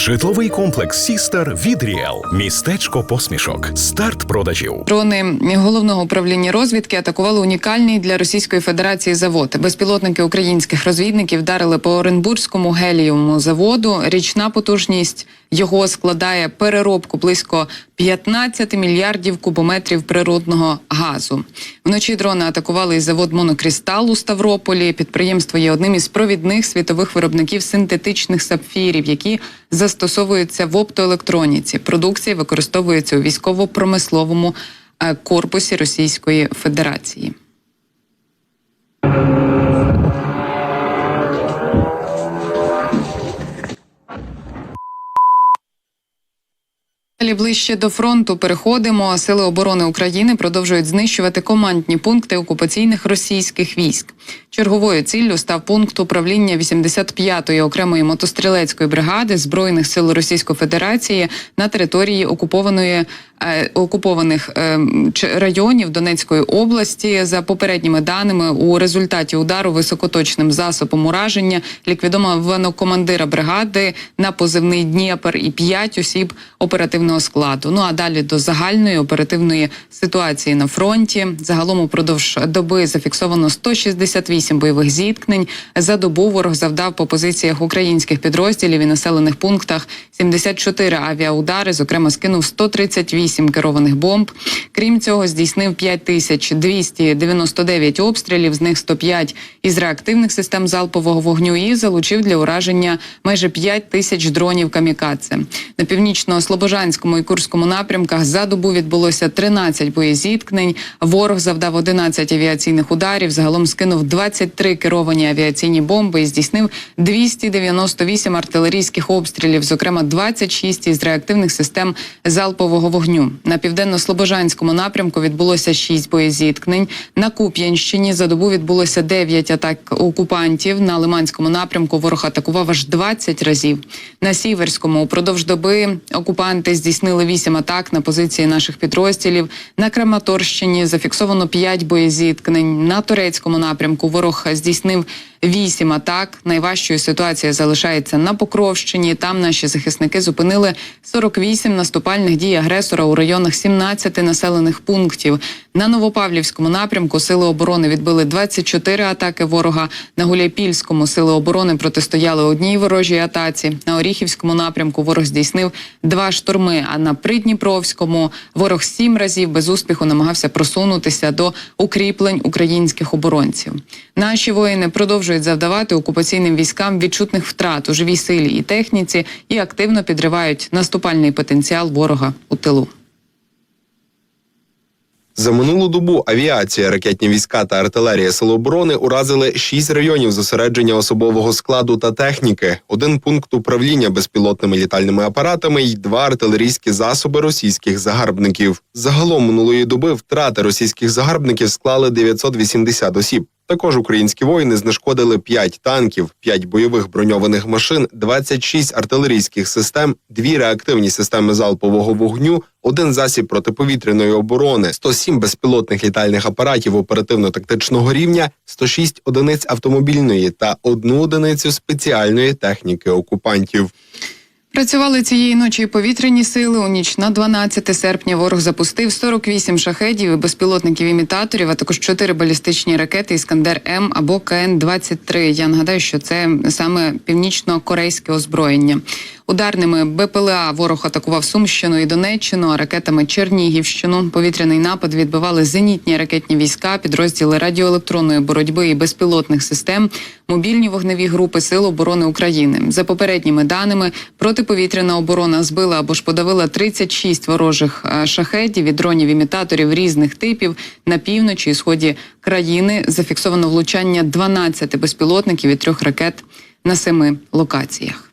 Житловий комплекс Сістер від Ріел. Містечко посмішок. Старт продажів. Дрони головного управління розвідки атакували унікальний для Російської Федерації завод. Безпілотники українських розвідників вдарили по Оренбурзькому гелієвому заводу. Річна потужність його складає переробку близько 15 мільярдів кубометрів природного газу. Вночі дрони атакували і завод Монокрістал у Ставрополі. Підприємство є одним із провідних світових виробників синтетичних сапфірів, які застосовуються в оптоелектроніці. Продукція використовується у військово-промисловому е, корпусі Російської Федерації. Далі ближче до фронту переходимо. Сили оборони України продовжують знищувати командні пункти окупаційних російських військ. Черговою ціллю став пункт управління 85-ї окремої мотострілецької бригади збройних сил Російської Федерації на території окупованої окупованих е, районів Донецької області. За попередніми даними, у результаті удару високоточним засобом ураження ліквідовано командира бригади на позивний Дніпр і п'ять осіб оперативного складу. Ну а далі до загальної оперативної ситуації на фронті. Загалом упродовж доби зафіксовано 168 бойових зіткнень. За добу ворог завдав по позиціях українських підрозділів і населених пунктах 74 авіаудари. Зокрема, скинув 138 керованих бомб. Крім цього, здійснив 5299 обстрілів, з них 105 із реактивних систем залпового вогню і залучив для ураження майже 5 тисяч дронів камікадзе. На північно-слобожанському і Курському напрямках за добу відбулося 13 боєзіткнень. Ворог завдав 11 авіаційних ударів. Загалом скинув 23 керовані авіаційні бомби і здійснив 298 артилерійських обстрілів, зокрема 26 із реактивних систем залпового вогню. На південно-слобожанському напрямку відбулося 6 боєзіткнень. На Куп'янщині за добу відбулося 9 атак окупантів. На Лиманському напрямку ворог атакував аж 20 разів. На Сіверському упродовж доби окупанти здійснили 8 атак на позиції наших підрозділів. На Краматорщині зафіксовано 5 боєзіткнень. На турецькому напрямку ворог здійснив 8 атак. Найважчою ситуація залишається на Покровщині. Там наші захисники зупинили 48 наступальних дій агресора у районах 17 населених пунктів. На Новопавлівському напрямку сили оборони відбили 24 атаки ворога. На Гуляйпільському сили оборони протистояли одній ворожій атаці. На Оріхівському напрямку ворог здійснив два штурми. А на Придніпровському ворог сім разів без успіху намагався просунутися до укріплень українських оборонців. Наші воїни продовжують завдавати окупаційним військам відчутних втрат у живій силі і техніці і активно підривають наступальний потенціал ворога у тилу. За минулу добу авіація, ракетні війська та артилерія Сил оборони уразили шість районів зосередження особового складу та техніки, один пункт управління безпілотними літальними апаратами й два артилерійські засоби російських загарбників. Загалом минулої доби втрати російських загарбників склали 980 осіб. Також українські воїни знешкодили 5 танків, 5 бойових броньованих машин, 26 артилерійських систем, 2 реактивні системи залпового вогню, один засіб протиповітряної оборони, 107 безпілотних літальних апаратів оперативно-тактичного рівня, 106 одиниць автомобільної та одну одиницю спеціальної техніки окупантів. Працювали цієї ночі повітряні сили. У ніч на 12 серпня ворог запустив 48 шахедів і безпілотників імітаторів, а також 4 балістичні ракети Іскандер М або КН-23. Я нагадаю, що це саме північно-корейське озброєння. Ударними БПЛА ворог атакував Сумщину і Донеччину, а ракетами Чернігівщину. Повітряний напад відбивали зенітні ракетні війська, підрозділи радіоелектронної боротьби і безпілотних систем, мобільні вогневі групи Сил оборони України. За попередніми даними, протиповітряна оборона збила або ж подавила 36 ворожих шахетів і дронів імітаторів різних типів на півночі і сході країни. Зафіксовано влучання 12 безпілотників і трьох ракет на семи локаціях.